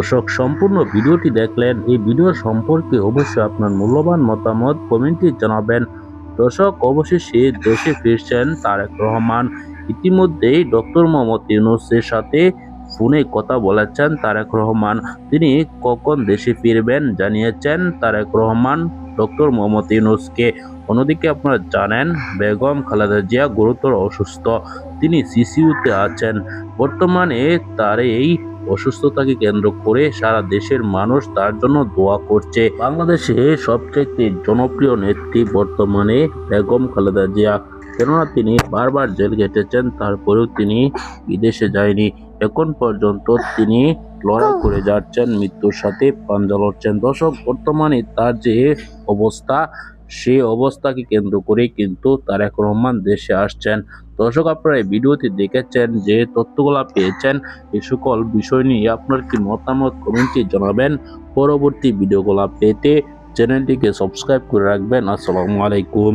দর্শক, সম্পূর্ণ ভিডিওটি দেখলেন। এই ভিডিও সম্পর্কে অবশ্যই আপনার মূল্যবান মতামত কমেন্টে জানাবেন। দর্শক, অবশেষে দেশে ফিরছেন তারেক রহমান। ইতিমধ্যেই ডক্টর মোহাম্মদ ইউনুসের সাথে ফোনে কথা বলেছেন তারেক রহমান। তিনি কখন দেশে ফিরবেন জানিয়েছেন তারেক রহমান ডক্টর মোহাম্মদ ইউনুসকে। অন্যদিকে আপনারা জানেন, বেগম খালেদা জিয়া গুরুতর অসুস্থ। তিনি সিসিউতে আছেন। বর্তমানে তার এই অসুস্থতাকে কেন্দ্র করে সারা দেশের মানুষ তার জন্য দোয়া করছে। বাংলাদেশে সবচেয়ে জনপ্রিয় নেত্রী বর্তমানে বেগম খালেদা জিয়া। কেননা তিনি বারবার জেল কেটেছেন তারপরেও তিনি বিদেশে যায়নি। এখন পর্যন্ত তিনি লড়াই করে যাচ্ছেন, মৃত্যুর সাথে পাঞ্জা লড়ছেন। দর্শক, বর্তমানে তার যে অবস্থা সেই অবস্থাকে কেন্দ্র করে কিন্তু তারেক রহমান দেশে আসছেন। দর্শক, আপনারা এই ভিডিওটি দেখেছেন, যে তথ্যগুলা পেয়েছেন এই সকল বিষয় নিয়ে আপনার কি মতামত কমেন্টে জানাবেন। পরবর্তী ভিডিওগুলা পেতে চ্যানেলটিকে সাবস্ক্রাইব করে রাখবেন। আসসালামু আলাইকুম।